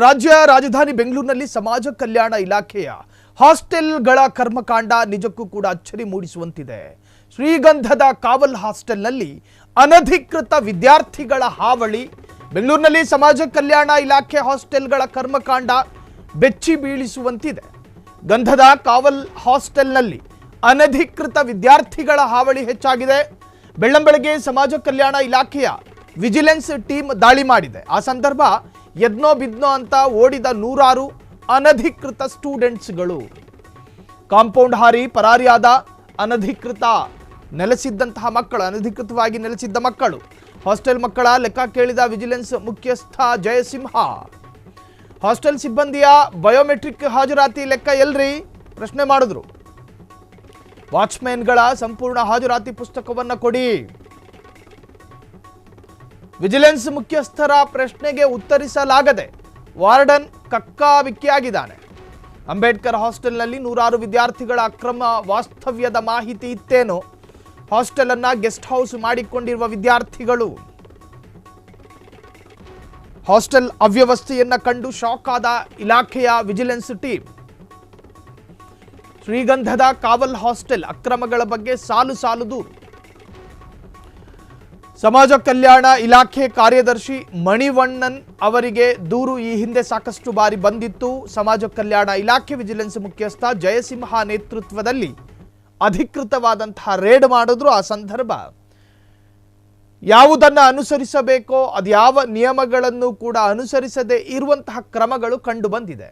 ರಾಜ್ಯ ರಾಜಧಾನಿ ಬೆಂಗಳೂರಿನಲ್ಲಿ ಸಮಾಜ ಕಲ್ಯಾಣ ಇಲಾಖೆಯ ಹಾಸ್ಟೆಲ್ಗಳ ಕರ್ಮಕಾಂಡ ನಿಜಕ್ಕೂ ಕೂಡ ಅಚ್ಚರಿ ಮೂಡಿಸುವಂತಿದೆ. ಶ್ರೀಗಂಧದ ಕಾವಲ್ ಹಾಸ್ಟೆಲ್ನಲ್ಲಿ ಅನಧಿಕೃತ ವಿದ್ಯಾರ್ಥಿಗಳ ಹಾವಳಿ, ಬೆಂಗಳೂರಿನಲ್ಲಿ ಸಮಾಜ ಕಲ್ಯಾಣ ಇಲಾಖೆ ಹಾಸ್ಟೆಲ್ಗಳ ಕರ್ಮಕಾಂಡ ಬೆಚ್ಚಿ ಬೀಳಿಸುವಂತಿದೆ. ಗಂಧದ ಕಾವಲ್ ಹಾಸ್ಟೆಲ್ನಲ್ಲಿ ಅನಧಿಕೃತ ವಿದ್ಯಾರ್ಥಿಗಳ ಹಾವಳಿ ಹೆಚ್ಚಾಗಿದೆ. ಬೆಳ್ಳಂಬೆಳಗ್ಗೆ ಸಮಾಜ ಕಲ್ಯಾಣ ಇಲಾಖೆಯ ವಿಜಿಲೆನ್ಸ್ ಟೀಮ್ ದಾಳಿ ಮಾಡಿದೆ. ಆ ಸಂದರ್ಭ ಎದ್ನೋ ಬಿದ್ನೋ ಅಂತ ಓಡಿದ ನೂರಾರು ಅನಧಿಕೃತ ಸ್ಟೂಡೆಂಟ್ಸ್ಗಳು. ಕಾಂಪೌಂಡ್ ಹಾರಿ ಪರಾರಿಯಾದ ಅನಧಿಕೃತ, ನೆಲೆಸಿದ್ದಂತಹ ಮಕ್ಕಳು, ಅನಧಿಕೃತವಾಗಿ ನೆಲೆಸಿದ್ದ ಮಕ್ಕಳು. ಹಾಸ್ಟೆಲ್ ಮಕ್ಕಳ ಲೆಕ್ಕ ಕೇಳಿದ ವಿಜಿಲೆನ್ಸ್ ಮುಖ್ಯಸ್ಥ ಜಯಸಿಂಹ. ಹಾಸ್ಟೆಲ್ ಸಿಬ್ಬಂದಿಯ ಬಯೋಮೆಟ್ರಿಕ್ ಹಾಜರಾತಿ ಲೆಕ್ಕ ಎಲ್ರಿ? ಪ್ರಶ್ನೆ ಮಾಡಿದ್ರು. ವಾಚ್ಮ್ಯಾನ್ಗಳ ಸಂಪೂರ್ಣ ಹಾಜರಾತಿ ಪುಸ್ತಕವನ್ನು ಕೊಡಿ. ವಿಜಿಲೆನ್ಸ್ ಮುಖ್ಯಸ್ಥರ ಪ್ರಶ್ನೆಗೆ ಉತ್ತರಿಸಲಾಗದೆ ವಾರ್ಡನ್ ಕಕ್ಕಾಬಿಕ್ಕಿಯಾಗಿದ್ದಾನೆ. ಅಂಬೇಡ್ಕರ್ ಹಾಸ್ಟೆಲ್ನಲ್ಲಿ ನೂರಾರು ವಿದ್ಯಾರ್ಥಿಗಳ ಅಕ್ರಮ ವಾಸ್ತವ್ಯದ ಮಾಹಿತಿ ಇತ್ತೇನೋ? ಹಾಸ್ಟೆಲ್ ಅನ್ನ ಗೆಸ್ಟ್ ಹೌಸ್ ಮಾಡಿಕೊಂಡಿರುವ ವಿದ್ಯಾರ್ಥಿಗಳು? ಹಾಸ್ಟೆಲ್ ಅವ್ಯವಸ್ಥೆಯನ್ನ ಕಂಡು ಶಾಕ್ ಆದ ಇಲಾಖೆಯ ವಿಜಿಲೆನ್ಸ್ ಟೀಮ್. ಶ್ರೀಗಂಧದ ಕಾವಲ್ ಹಾಸ್ಟೆಲ್ ಅಕ್ರಮಗಳ ಬಗ್ಗೆ ಸಾಲು ಸಾಲು ದೂರು. ಸಮಾಜ ಕಲ್ಯಾಣ ಇಲಾಖೆ ಕಾರ್ಯದರ್ಶಿ ಮಣಿವಣ್ಣನ್ ಅವರಿಗೆ ದೂರು ಈ ಹಿಂದೆ ಸಾಕಷ್ಟು ಬಾರಿ ಬಂದಿತ್ತು. ಸಮಾಜ ಕಲ್ಯಾಣ ಇಲಾಖೆ ವಿಜಿಲೆನ್ಸ್ ಮುಖ್ಯಸ್ಥ ಜಯಸಿಂಹ ನೇತೃತ್ವದಲ್ಲಿ ಅಧಿಕೃತವಾದಂತಹ ರೇಡ್ ಮಾಡಿದ್ರು ಆ ಸಂದರ್ಭ. ಯಾವುದನ್ನು ಅನುಸರಿಸಬೇಕೋ ಅದ್ಯಾವ ನಿಯಮಗಳನ್ನು ಕೂಡ ಅನುಸರಿಸದೆ ಇರುವಂತಹ ಕ್ರಮಗಳು ಕಂಡು ಬಂದಿದೆ.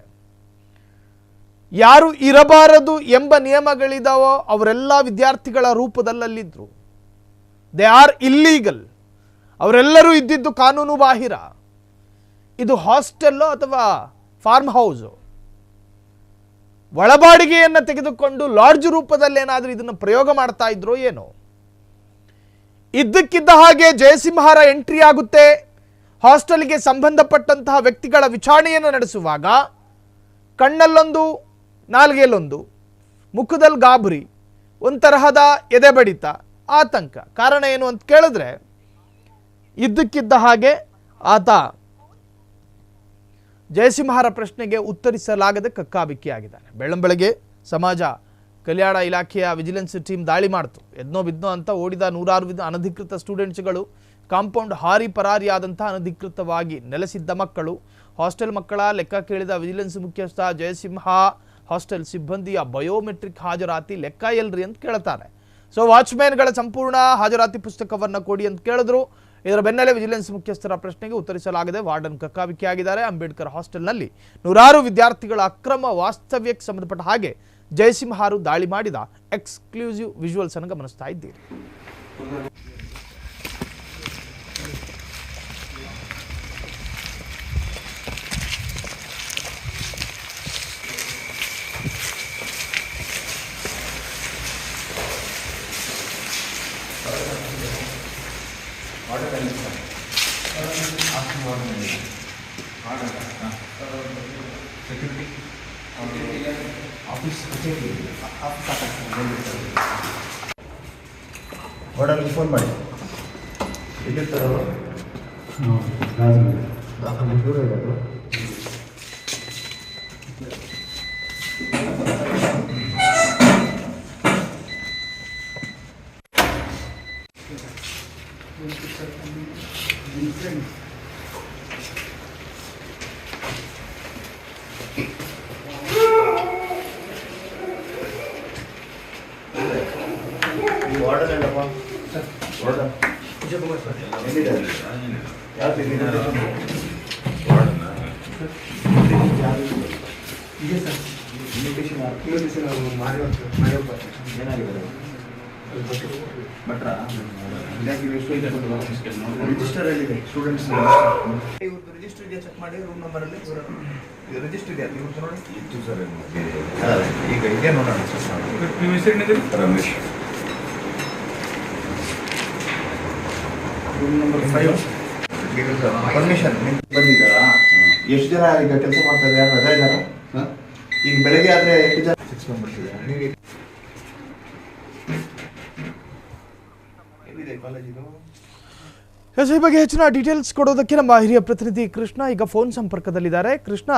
ಯಾರು ಇರಬಾರದು ಎಂಬ ನಿಯಮಗಳಿದಾವೋ, ಅವರೆಲ್ಲ ವಿದ್ಯಾರ್ಥಿಗಳ ರೂಪದಲ್ಲಲ್ಲಿದ್ರು. ದೇ ಆರ್ ಇಲ್ಲೀಗಲ್ ಅವರೆಲ್ಲರೂ ಇದ್ದಿದ್ದು ಕಾನೂನು ಬಾಹಿರ. ಇದು ಹಾಸ್ಟೆಲ್ಲೋ ಅಥವಾ ಫಾರ್ಮ್ ಹೌಸು ಒಳಬಾಡಿಗೆಯನ್ನು ತೆಗೆದುಕೊಂಡು ಲಾಡ್ಜ್ ರೂಪದಲ್ಲಿ ಏನಾದರೂ ಇದನ್ನು ಪ್ರಯೋಗ ಮಾಡ್ತಾ ಇದ್ರು ಏನೋ? ಇದ್ದಕ್ಕಿದ್ದ ಹಾಗೆ ಜಯಸಿಂಹರ ಎಂಟ್ರಿ ಆಗುತ್ತೆ. ಹಾಸ್ಟೆಲ್ಗೆ ಸಂಬಂಧಪಟ್ಟಂತಹ ವ್ಯಕ್ತಿಗಳ ವಿಚಾರಣೆಯನ್ನು ನಡೆಸುವಾಗ ಕಣ್ಣಲ್ಲೊಂದು, ನಾಲ್ಗೆಯಲ್ಲೊಂದು ಮುಖದಲ್ಲಿ ಗಾಬರಿ, ಒಂದು ತರಹದ ಎದೆ ಬಡಿತ ಆತಂಕ. ಕಾರಣ ಏನು ಅಂತ ಕೇಳಿದ್ರೆ, ಇದ್ದಕ್ಕಿದ್ದ ಹಾಗೆ ಆತ ಜಯಸಿಂಹರ ಪ್ರಶ್ನೆಗೆ ಉತ್ತರಿಸಲಾಗದೆ ಕಕ್ಕಾಬಿಕ್ಕಿಯಾಗಿದ್ದಾನೆ. ಬೆಳ್ಳಂಬೆಳಗ್ಗೆ ಸಮಾಜ ಕಲ್ಯಾಣ ಇಲಾಖೆಯ ವಿಜಿಲೆನ್ಸ್ ಟೀಮ್ ದಾಳಿ ಮಾಡ್ತು. ಎದ್ನೋ ಬಿದ್ನೋ ಅಂತ ಓಡಿದ ನೂರಾರು ವಿಧ ಅನಧಿಕೃತ ಸ್ಟೂಡೆಂಟ್ಸ್ಗಳು, ಕಾಂಪೌಂಡ್ ಹಾರಿ ಪರಾರಿಯಾದಂಥ ಅನಧಿಕೃತವಾಗಿ ನೆಲೆಸಿದ್ದ ಮಕ್ಕಳು, ಹಾಸ್ಟೆಲ್ ಮಕ್ಕಳ ಲೆಕ್ಕ ಕೇಳಿದ ವಿಜಿಲೆನ್ಸ್ ಮುಖ್ಯಸ್ಥ ಜಯಸಿಂಹ ಹಾಸ್ಟೆಲ್ ಸಿಬ್ಬಂದಿಯ ಬಯೋಮೆಟ್ರಿಕ್ ಹಾಜರಾತಿ ಲೆಕ್ಕ ಎಲ್ರಿ ಅಂತ ಕೇಳ್ತಾರೆ. ಸೊ ವಾಚ್ಮ್ಯಾನ್ಗಳ ಸಂಪೂರ್ಣ ಹಾಜರಾತಿ ಪುಸ್ತಕವನ್ನು ಕೊಡಿ ಅಂತ ಕೇಳಿದ್ರು. ಇದರ ಬೆನ್ನಲ್ಲೇ ವಿಜಿಲೆನ್ಸ್ ಮುಖ್ಯಸ್ಥರ ಪ್ರಶ್ನೆಗೆ ಉತ್ತರಿಸಲಾಗಿದೆ. ವಾರ್ಡನ್ ಕಕ್ಕಾಬಿಕ್ಕಿಯಾಗಿದ್ದಾರೆ ಅಂಬೇಡ್ಕರ್ ಹಾಸ್ಟೆಲ್ನಲ್ಲಿ ನೂರಾರು ವಿದ್ಯಾರ್ಥಿಗಳ ಅಕ್ರಮ ವಾಸ್ತವ್ಯಕ್ಕೆ ಸಂಬಂಧಪಟ್ಟ ಹಾಗೆ ಜಯಸಿಂಹಾರು ದಾಳಿ ಮಾಡಿದ. ಎಕ್ಸ್ಕ್ಲೂಸಿವ್ ವಿಜುವಲ್ಸ್ ಅನ್ನು ಗಮನಿಸ್ತಾ ಇದ್ದೀರಿ. ವಾರ್ಡನ್ಗೆ ಫೋನ್ ಮಾಡಿ. ಎಲ್ಲಿರ್ತಾರೆ? ಅವರು ದೂರ ಇರೋದು. ಈ ವಾರ್ಡನ್ ಹೇಳಪ್ಪ ವಾರ್ಡನ್ ಎಲ್ಲಿದ್ದಾರೆ ಯಾರು ಎಲ್ಲಿದ್ದಾರೆ ಇನ್ವಿಟೇಷನ್ ಏನಾಗಿದೆ ಭಟ್ರ ರಿಜಿಸ್ಟರ್ ಎಲ್ಲಿದೆ ಸ್ಟೂಡೆಂಟ್ಸ್ ಇವ್ರದ್ದು ರಿಜಿಸ್ಟರ್ ಇದೆಯಾ ಚೆಕ್ ಮಾಡಿ ರೂಮ್ ನಂಬರಲ್ಲಿ ಇದು ರಿಜಿಸ್ಟರ್ ಇದೆಯಾ ಇವ್ರದ್ದು ನೋಡಿ ಇತ್ತು ಸರ್ ಈಗ ಇದೆ ನೋಡೋಣ ನಿಮ್ಮ ಹೆಸರೇನಿದೆ Ramesh. Room number five permission ಬಂದಿದ್ದಾರಾ? ಎಷ್ಟು ಜನ ಈಗ ಕೆಲಸ ಮಾಡ್ತಾ ಇದ್ದಾರೆ? ರಜಾ ಇದ್ದಾರಾ? ಈಗ ಬೆಳಗ್ಗೆ ಆದ್ರೆ ಎಷ್ಟು ಜನ? ಸಿಕ್ಸ್ ಮೆಂಬರ್ಸ್ ಇದ್ದಾರೆ ನೀವು ಎಲ್ಲಿದೆ ಕಾಲೇಜ್ ಇದು? ಎಸ್, ಈ ಬಗ್ಗೆ ಹೆಚ್ಚಿನ ಡೀಟೇಲ್ಸ್ ಕೊಡೋದಕ್ಕೆ ನಮ್ಮ ಹಿರಿಯ ಪ್ರತಿನಿಧಿ ಕೃಷ್ಣ ಈಗ ಫೋನ್ ಸಂಪರ್ಕದಲ್ಲಿದ್ದಾರೆ. ಕೃಷ್ಣ,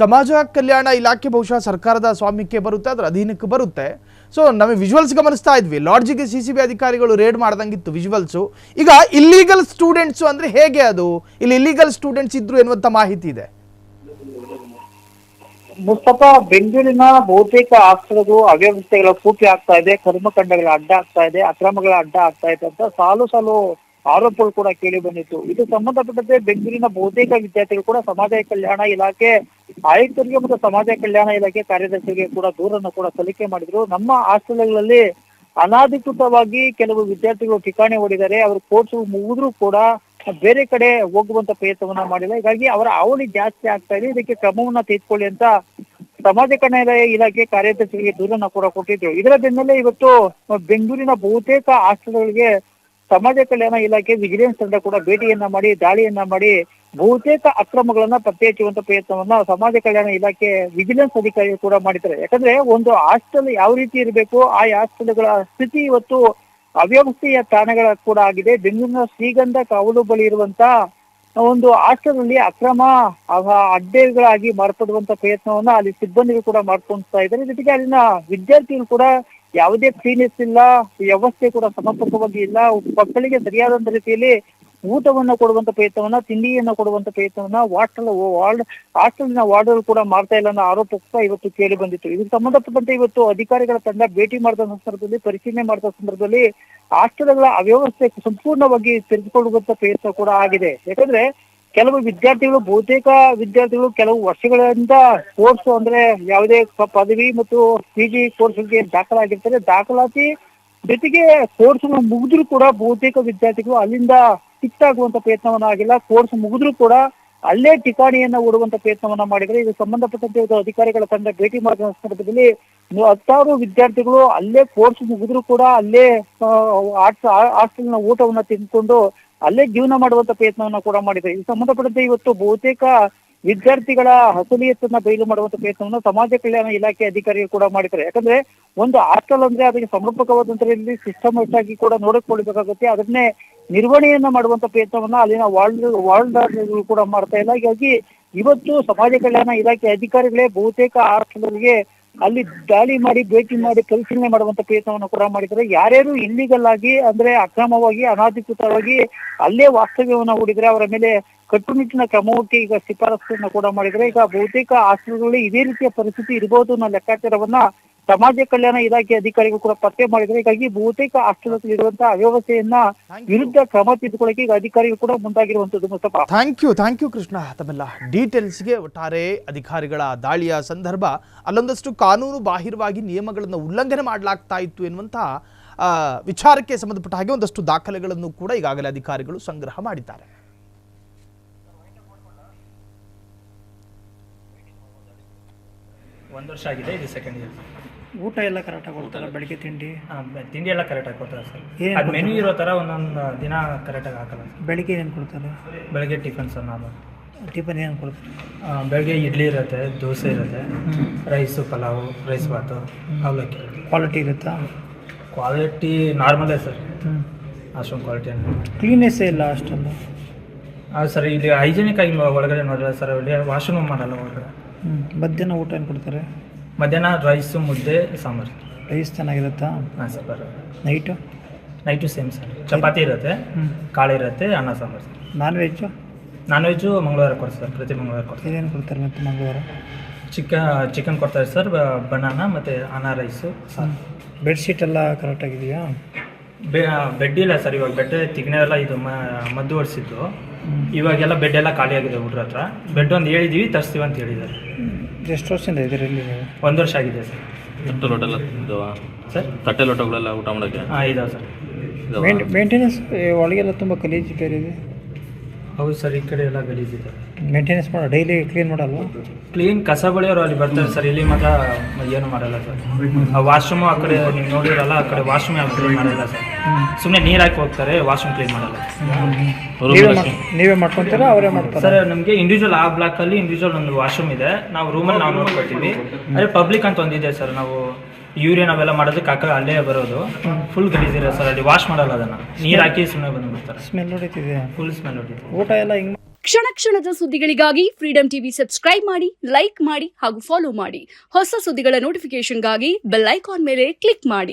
ಸಮಾಜ ಕಲ್ಯಾಣ ಇಲಾಖೆ ಬಹುಶಃ ಸರ್ಕಾರದ ಸ್ವಾಮ್ಯಕ್ಕೆ ಬರುತ್ತೆ ಅದರ ಅಧೀನಕ್ಕೆ ಬರುತ್ತೆ. ಸೊ ನಮಗೆ ವಿಜುವಲ್ಸ್ ಗಮನಿಸ್ತಾ ಇದ್ವಿ. ಲಾಡ್ಜಿಗೆ ಸಿ ಸಿ ಬಿ ಅಧಿಕಾರಿಗಳು ರೇಡ್ ಮಾಡ್ದಂಗಿತ್ತು ವಿಜುವಲ್ಸು ಈಗ ಇಲ್ಲಿಗಲ್ ಸ್ಟೂಡೆಂಟ್ಸು ಅಂದರೆ ಹೇಗೆ ಅದು? ಇಲ್ಲಿ ಇಲ್ಲಿಗಲ್ ಸ್ಟೂಡೆಂಟ್ಸ್ ಇದ್ರು ಎನ್ನುವಂಥ ಮಾಹಿತಿ ಇದೆ. ಮುಸ್ತಫಾ, ಬೆಂಗಳೂರಿನ ಬಹುತೇಕ ಆಸ್ತ್ರಗಳು ಅವ್ಯವಸ್ಥೆಗಳ ಕೂಪಿ ಆಗ್ತಾ ಇದೆ. ಕರ್ಮಕಂಡಗಳ ಅಡ್ಡ ಆಗ್ತಾ ಇದೆ, ಅಕ್ರಮಗಳ ಅಡ್ಡ ಆಗ್ತಾ ಇದೆ ಅಂತ ಸಾಲು ಸಾಲು ಆರೋಪಗಳು ಕೂಡ ಕೇಳಿ ಬಂದಿತ್ತು. ಇದು ಸಂಬಂಧಪಟ್ಟಂತೆ ಬೆಂಗಳೂರಿನ ಬಹುತೇಕ ವಿದ್ಯಾರ್ಥಿಗಳು ಕೂಡ ಸಮಾಜ ಕಲ್ಯಾಣ ಇಲಾಖೆ ಆಯುಕ್ತರಿಗೆ ಮತ್ತು ಸಮಾಜ ಕಲ್ಯಾಣ ಇಲಾಖೆ ಕಾರ್ಯದರ್ಶಿಗೆ ಕೂಡ ದೂರನ್ನು ಕೂಡ ಸಲ್ಲಿಕೆ ಮಾಡಿದ್ರು. ನಮ್ಮ ಹಾಸ್ಟೆಲ್ಗಳಲ್ಲಿ ಅನಧಿಕೃತವಾಗಿ ಕೆಲವು ವಿದ್ಯಾರ್ಥಿಗಳು ಠಿಕಾಣಿ ಓಡಿದ್ದಾರೆ. ಅವರು ಕೋರ್ಸ್ ಮುಗಿದ್ರು ಕೂಡ ಬೇರೆ ಕಡೆ ಹೋಗುವಂತ ಪ್ರಯತ್ನವನ್ನ ಮಾಡಿಲ್ಲ. ಹೀಗಾಗಿ ಅವರ ಅವಳಿ ಜಾಸ್ತಿ ಆಗ್ತಾ ಇದೆ. ಇದಕ್ಕೆ ಕ್ರಮವನ್ನ ತೆಗೆದುಕೊಳ್ಳಿ ಅಂತ ಸಮಾಜ ಕಲ್ಯಾಣ ಇಲಾಖೆ ಕಾರ್ಯದರ್ಶಿಗೆ ದೂರನ್ನ ಕೂಡ ಕೊಟ್ಟಿದ್ರು. ಇದರ ಬೆನ್ನಲ್ಲೇ ಇವತ್ತು ಬೆಂಗಳೂರಿನ ಬಹುತೇಕ ಹಾಸ್ಟೆಲ್ಗಳಿಗೆ ಸಮಾಜ ಕಲ್ಯಾಣ ಇಲಾಖೆ ವಿಜಿಲೆನ್ಸ್ ತಂಡ ಕೂಡ ಭೇಟಿಯನ್ನ ಮಾಡಿ, ದಾಳಿಯನ್ನ ಮಾಡಿ ಬಹುತೇಕ ಅಕ್ರಮಗಳನ್ನ ಪತ್ತೆ ಹಚ್ಚುವಂತ ಪ್ರಯತ್ನವನ್ನ ಸಮಾಜ ಕಲ್ಯಾಣ ಇಲಾಖೆ ವಿಜಿಲೆನ್ಸ್ ಅಧಿಕಾರಿ ಕೂಡ ಮಾಡಿದ್ದಾರೆ. ಯಾಕಂದ್ರೆ ಒಂದು ಹಾಸ್ಟೆಲ್ ಯಾವ ರೀತಿ ಇರಬೇಕು, ಆ ಹಾಸ್ಟೆಲ್ಗಳ ಸ್ಥಿತಿ ಇವತ್ತು ಅವ್ಯವಸ್ಥೆಯ ತಾಣಗಳ ಕೂಡ ಆಗಿದೆ. ಬೆಂಗಳೂರಿನ ಶ್ರೀಗಂಧ ಕಾವಲು ಬಳಿ ಇರುವಂತ ಒಂದು ಹಾಸ್ಟೆಲ್ ಅಲ್ಲಿ ಅಕ್ರಮ ಅಡ್ಡೆಗಳಾಗಿ ಮಾರ್ಪಡುವಂತ ಪ್ರಯತ್ನವನ್ನ ಅಲ್ಲಿ ಸಿಬ್ಬಂದಿಗಳು ಕೂಡ ಮಾಡ್ಕೊಂತ ಇದ್ದಾರೆ. ಜೊತೆಗೆ ಅಲ್ಲಿನ ವಿದ್ಯಾರ್ಥಿಗಳು ಕೂಡ ಯಾವುದೇ ಕ್ಲೀನೆಸ್ ಇಲ್ಲ, ವ್ಯವಸ್ಥೆ ಕೂಡ ಸಮರ್ಪಕವಾಗಿ ಇಲ್ಲ. ಮಕ್ಕಳಿಗೆ ಸರಿಯಾದಂತ ರೀತಿಯಲ್ಲಿ ಊಟವನ್ನ ಕೊಡುವಂತ ಪ್ರಯತ್ನವನ್ನ, ತಿಂಡಿಯನ್ನ ಕೊಡುವಂತ ಪ್ರಯತ್ನವನ್ನ ವಾಟಲ್ ವಾರ್ಡ್, ಹಾಸ್ಟೆಲ್ನ ವಾರ್ಡರ್ ಕೂಡ ಮಾಡ್ತಾ ಇಲ್ಲ ಅನ್ನೋ ಆರೋಪ ಕೂಡ ಇವತ್ತು ಕೇಳಿ ಬಂದಿತ್ತು. ಇದಕ್ಕೆ ಸಂಬಂಧಪಟ್ಟಂತೆ ಇವತ್ತು ಅಧಿಕಾರಿಗಳ ತಂಡ ಭೇಟಿ ಮಾಡಿದ ಸಂದರ್ಭದಲ್ಲಿ, ಪರಿಶೀಲನೆ ಮಾಡಿದ ಸಂದರ್ಭದಲ್ಲಿ ಹಾಸ್ಟೆಲ್ಗಳ ಅವ್ಯವಸ್ಥೆ ಸಂಪೂರ್ಣವಾಗಿ ತೆರೆದುಕೊಳ್ಳುವಂತ ಪ್ರಯತ್ನ ಕೂಡ ಆಗಿದೆ. ಯಾಕಂದ್ರೆ ಕೆಲವು ವಿದ್ಯಾರ್ಥಿಗಳು ಬಹುತೇಕ ವಿದ್ಯಾರ್ಥಿಗಳು ಕೆಲವು ವರ್ಷಗಳಿಂದ ಕೋರ್ಸ್ ಅಂದ್ರೆ ಯಾವುದೇ ಪದವಿ ಮತ್ತು ಪಿ ಜಿ ಕೋರ್ಸ್ಗೆ ದಾಖಲಾಗಿರ್ತಾರೆ ದಾಖಲಾತಿ ಜೊತೆಗೆ ಕೋರ್ಸ್ ಮುಗಿದ್ರು ಕೂಡ ಬಹುತೇಕ ವಿದ್ಯಾರ್ಥಿಗಳು ಅಲ್ಲಿಂದ ಟಿಕ್ ಆಗುವಂತ ಪ್ರಯತ್ನವನ್ನ ಆಗಿಲ್ಲ ಕೋರ್ಸ್ ಮುಗಿದ್ರು ಕೂಡ ಅಲ್ಲೇ ಠಿಕಾಣಿಯನ್ನ ಓಡುವಂತ ಪ್ರಯತ್ನವನ್ನ ಮಾಡಿದ್ರೆ ಇದು ಸಂಬಂಧಪಟ್ಟಂತೆ ಅಧಿಕಾರಿಗಳ ತಂಡ ಭೇಟಿ ಮಾಡಿದ ಸಂದರ್ಭದಲ್ಲಿ ಹತ್ತಾರು ವಿದ್ಯಾರ್ಥಿಗಳು ಅಲ್ಲೇ ಕೋರ್ಸ್ ಮುಗಿದ್ರು ಕೂಡ ಅಲ್ಲೇ ಹಾಸ್ಟೆಲ್ನ ಊಟವನ್ನ ತಿಂದ್ಕೊಂಡು ಅಲ್ಲೇ ಜೀವನ ಮಾಡುವಂತ ಪ್ರಯತ್ನವನ್ನ ಕೂಡ ಮಾಡಿದೆ. ಈ ಸಂಬಂಧಪಟ್ಟಂತೆ ಇವತ್ತು ಬಹುತೇಕ ವಿದ್ಯಾರ್ಥಿಗಳ ಹಸುಲಿಯತ್ತನ್ನ ಬಯಲು ಮಾಡುವಂತ ಪ್ರಯತ್ನವನ್ನು ಸಮಾಜ ಕಲ್ಯಾಣ ಇಲಾಖೆ ಅಧಿಕಾರಿಗಳು ಕೂಡ ಮಾಡಿದ್ದಾರೆ. ಯಾಕಂದ್ರೆ ಒಂದು ಹಾಸ್ಟೆಲ್ ಅಂದ್ರೆ ಅದಕ್ಕೆ ಸಮರ್ಪಕವಾದಂತ ರೀತಿಯಲ್ಲಿ ಸಿಸ್ಟಮ್ ಆಗಿ ಕೂಡ ನೋಡಿಕೊಳ್ಳಬೇಕಾಗುತ್ತೆ. ಅದನ್ನೇ ನಿರ್ವಹಣೆಯನ್ನ ಮಾಡುವಂತ ಪ್ರಯತ್ನವನ್ನ ಅಲ್ಲಿನ ವಾರ್ಡ್ ವಾರ್ಡ್ಗಳು ಕೂಡ ಮಾಡ್ತಾ ಇಲ್ಲ. ಹೀಗಾಗಿ ಇವತ್ತು ಸಮಾಜ ಕಲ್ಯಾಣ ಇಲಾಖೆ ಅಧಿಕಾರಿಗಳೇ ಬಹುತೇಕ ಹಾಸ್ಟೆಲ್ಗಳಿಗೆ ಅಲ್ಲಿ ದಾಳಿ ಮಾಡಿ, ಭೇಟಿ ಮಾಡಿ, ಪರಿಶೀಲನೆ ಮಾಡುವಂತ ಪ್ರಯತ್ನವನ್ನು ಕೂಡ ಮಾಡಿದ್ರೆ ಯಾರ್ಯಾರು ಇಲ್ಲಿಗಲ್ ಆಗಿ, ಅಂದ್ರೆ ಅಕ್ರಮವಾಗಿ, ಅನಾಧಿಕೃತವಾಗಿ ಅಲ್ಲೇ ವಾಸ್ತವ್ಯವನ್ನ ಹೂಡಿದ್ರೆ ಅವರ ಮೇಲೆ ಕಟ್ಟುನಿಟ್ಟಿನ ಕ್ರಮಕ್ಕೆ ಈಗ ಶಿಫಾರಸ್ಸನ್ನು ಕೂಡ ಮಾಡಿದ್ರೆ ಈಗ ಬಹುತೇಕ ಆಸ್ಪತ್ರೆಗಳಲ್ಲಿ ಇದೇ ರೀತಿಯ ಪರಿಸ್ಥಿತಿ ಇರಬಹುದು ಅನ್ನೋ ಲೆಕ್ಕಾಚಾರವನ್ನ ಸಮಾಜ ಕಲ್ಯಾಣ ಇಲಾಖೆ ಅಧಿಕಾರಿಗಳು ಕೂಡ ಪತ್ತೆ ಮಾಡಿದ್ರೆ ಹೀಗಾಗಿ ಬಹುತೇಕ ಹಾಸ್ಟೆಲ್ ಇರುವಂತಹ ಅವ್ಯವಸ್ಥೆಯನ್ನ ವಿರುದ್ಧ ಕ್ರಮ ತೆಗೆದುಕೊಳ್ಳಕ್ಕೆ ಈಗ ಅಧಿಕಾರಿಗಳು ಕೂಡ ಮುಂದಾಗಿರುವಂತದ್ದು Mustafa. Thank you thank you Krishna. ತಮ್ಮೆಲ್ಲ ಡೀಟೇಲ್ಸ್ಗೆ ಒಟ್ಟಾರೆ ಅಧಿಕಾರಿಗಳ ದಾಳಿಯ ಸಂದರ್ಭ ಅಲ್ಲೊಂದಷ್ಟು ಕಾನೂನು ಬಾಹಿರವಾಗಿ ನಿಯಮಗಳನ್ನು ಉಲ್ಲಂಘನೆ ಮಾಡಲಾಗ್ತಾ ಇತ್ತು ಎನ್ನುವಂತಹ ವಿಚಾರಕ್ಕೆ ಸಂಬಂಧಪಟ್ಟ ಹಾಗೆ ಒಂದಷ್ಟು ದಾಖಲೆಗಳನ್ನು ಕೂಡ ಈಗಾಗಲೇ ಅಧಿಕಾರಿಗಳು ಸಂಗ್ರಹ ಮಾಡಿದ್ದಾರೆ. ಒಂದು ವರ್ಷ ಆಗಿದೆ ಇದು ಸೆಕೆಂಡ್ ಇಯರ್ ಊಟ ಎಲ್ಲ ಕರೆಕ್ಟಾಗಿ ಕೊಡ್ತಾರೆ? ಬೆಳಿಗ್ಗೆ ತಿಂಡಿ? ತಿಂಡಿ ಎಲ್ಲ ಕರೆಕ್ಟಾಗಿ ಕೊಡ್ತಾರೆ ಸರ್ ಅದು ಮೆನು ಇರೋ ಥರ ಒಂದೊಂದು ದಿನ ಕರೆಕ್ಟಾಗಿ ಹಾಕಲ್ಲ ಸರ್ ಬೆಳಿಗ್ಗೆ ಏನು ಕೊಡ್ತಾರೆ? ಬೆಳಗ್ಗೆ ಟಿಫನ್ ಸರ್ ನಾನು ಟಿಫನ್ ಏನು ಕೊಡ್ತಾರೆ? ಬೆಳಗ್ಗೆ ಇಡ್ಲಿ ಇರುತ್ತೆ ದೋಸೆ ಇರುತ್ತೆ ರೈಸು ಪಲಾವು ರೈಸ್ ಭಾತು ಅವಲಕ್ಕಿ ಕ್ವಾಲಿಟಿ ಇರುತ್ತಾ? ಕ್ವಾಲಿಟಿ ನಾರ್ಮಲೇ ಸರ್ ಅಷ್ಟೊಂದು ಕ್ವಾಲಿಟಿ ಕ್ಲೀನೆಸ್ಸೇ ಇಲ್ಲ ಅಷ್ಟೊಂದು? ಹಾಂ ಸರ್ ಇಲ್ಲಿ ಹೈಜಿನಿಕ್ ಆಗಿ ಒಳಗಡೆ ನೋಡಿದ್ರೆ ಸರ್ ಇಲ್ಲಿ ವಾಶ್ರೂಮ್ ಮಾಡಲ್ಲ ಒಳಗಡೆ ಹ್ಞೂ ಮಧ್ಯಾಹ್ನ ಊಟ ಏನು ಕೊಡ್ತಾರೆ? ಮಧ್ಯಾಹ್ನ ರೈಸು ಮುದ್ದೆ ಸಾಂಬಾರು. ರೈಸ್ ಚೆನ್ನಾಗಿರುತ್ತಾ? ಹಾಂ ಸರ್ ಬರೋ night night same sir chapati ಇರುತ್ತೆ ಹ್ಞೂ ಕಾಳು ಇರುತ್ತೆ ಅನ್ನ sambar sir non veg non veg ಮಂಗಳವಾರ ಕೊಡ್ತಾರೆ ಸರ್ ಪ್ರತಿ ಮಂಗಳವಾರ ಕೊಡ್ತಾರೆ. ಏನೇನು ಕೊಡ್ತಾರೆ ಮತ್ತೆ ಮಂಗಳವಾರ? ಚಿಕ್ಕ ಚಿಕನ್ ಕೊಡ್ತಾರೆ ಸರ್ ಬನಾನ ಮತ್ತು ಅನ್ನ ರೈಸು ಸಾರು ಬೆಡ್ಶೀಟ್ ಎಲ್ಲ ಕರೆಕ್ಟಾಗಿದೆಯಾ ಬೆ ಬೆಡ್ ಇಲ್ಲ ಸರ್ ಇವಾಗ ಬೆಡ್ ತಿಗ್ನೆಲ್ಲ ಇದು ಮ ಮದ್ದು ಹೊಡಿಸಿದ್ದು ಇವಾಗೆಲ್ಲ ಬೆಡ್ ಎಲ್ಲ ಖಾಲಿ ಆಗಿದೆ ಹುಡ್ರ ಹತ್ರ. ಬೆಡ್ ಒಂದು ಹೇಳಿದ್ದೀವಿ ತರಿಸ್ತೀವಿ ಅಂತ ಹೇಳಿದ್ದಾರೆ ಎಷ್ಟು ವರ್ಷದಿಂದ ಇದರಲ್ಲಿ ಇಲ್ಲಿ ನೀವು? ಒಂದು ವರ್ಷ ಆಗಿದೆ ಸರ್ ತಟ್ಟೆ ಲೋಟೆಲ್ಲ ಇದಾವ ಸರ್ ತಟ್ಟೆ ಲೋಟಗಳೆಲ್ಲ ಊಟ ಮಾಡೋಕ್ಕೆ? ಹಾಂ ಇದಾವೆ ಸರ್ ಮೇಂಟೆನೆನ್ಸ್ ಒಳಗೆಲ್ಲ ತುಂಬ ಗಲೀಜು ಬೇರೆ ಇದೆ. ಹೌದು ಸರ್ ಈ ಕಡೆ ಎಲ್ಲ ಗಲೀಜಿದೆ ಮೇಂಟೆನೆನ್ಸ್ ಮಾಡೋ ಡೈಲಿ ಕ್ಲೀನ್ ಮಾಡಲ್ವಾ? ಕ್ಲೀನ್ ಕಸ ಬಳಿಯೋರು ಅಲ್ಲಿ ಬರ್ತಾರೆ ಸರ್ ಇಲ್ಲಿ ಮಾತ್ರ ಏನು ಮಾಡಲ್ಲ ಸರ್. ಆ ವಾಶ್ರೂಮು ಆ ಕಡೆ ನೀವು ನೋಡಿರಲ್ಲ ಆ ಕಡೆ ವಾಶ್ರೂಮ್ ಯಾವ ಕ್ಲೀನ್ ಮಾಡಲ್ಲ ಸರ್. ಸುಮ್ಮನೆ ನೀರು ಹಾಕಿ ಹೋಗ್ತಾರೆ ವಾಶ್ರೂಮ್ ಕ್ಲೀನ್ ಮಾಡಲ್ಲ ನೀವೇ ಮಾಡ್ ನೀವೇ ಮಾಡ್ಕೊತೀರಾ ಅವರೇ ಮಾಡ್ತಾರೆ? ಸರ್ ನಮಗೆ ಇಂಡಿವಿಜುವಲ್ ಆ ಬ್ಲಾಕಲ್ಲಿ ಇಂಡಿವಿಜುವಲ್ ಒಂದು ವಾಶ್ರೂಮ್ ಇದೆ. ನಾವು ರೂಮಲ್ಲಿ ನಾವು ನೋಡ್ಕೊಳ್ತೀವಿ ಅದೇ ಪಬ್ಲಿಕ್ ಅಂತ ಒಂದಿದೆ ಸರ್ ನಾವು ಯೂರಿಯನ್ ಅವೆಲ್ಲ ಮಾಡೋದಕ್ಕೆ ಕಾಕ ಅಲ್ಲೇ ಬರೋದು. ಫುಲ್ ಗಲೀಜಿರ ಸರ್ ಅಲ್ಲಿ ವಾಶ್ ಮಾಡಲ್ಲ ಅದನ್ನ. ನೀರು ಹಾಕಿ ಸುಮ್ಮನೆ ಬಂದ್ಬಿಡ್ತಾರೆ ಸ್ಮೆಲ್ ಹೊಡಿತಿದೆ. ಫುಲ್ ಸ್ಮೆಲ್ ಹೊಡಿತಿದೆ. ಊಟ ಎಲ್ಲ ಹಿಂಗ್ ಕ್ಷಣ ಕ್ಷಣದ ಸುದ್ದಿಗಳಿಗಾಗಿ ಫ್ರೀಡಂ ಟಿವಿ ಸಬ್ಸ್ಕ್ರೈಬ್ ಮಾಡಿ ಲೈಕ್ ಮಾಡಿ ಹಾಗೂ ಫಾಲೋ ಮಾಡಿ. ಹೊಸ ಸುದ್ದಿಗಳ ನೋಟಿಫಿಕೇಶನ್ಗಾಗಿ ಬೆಲ್ ಐಕಾನ್ ಮೇಲೆ ಕ್ಲಿಕ್ ಮಾಡಿ.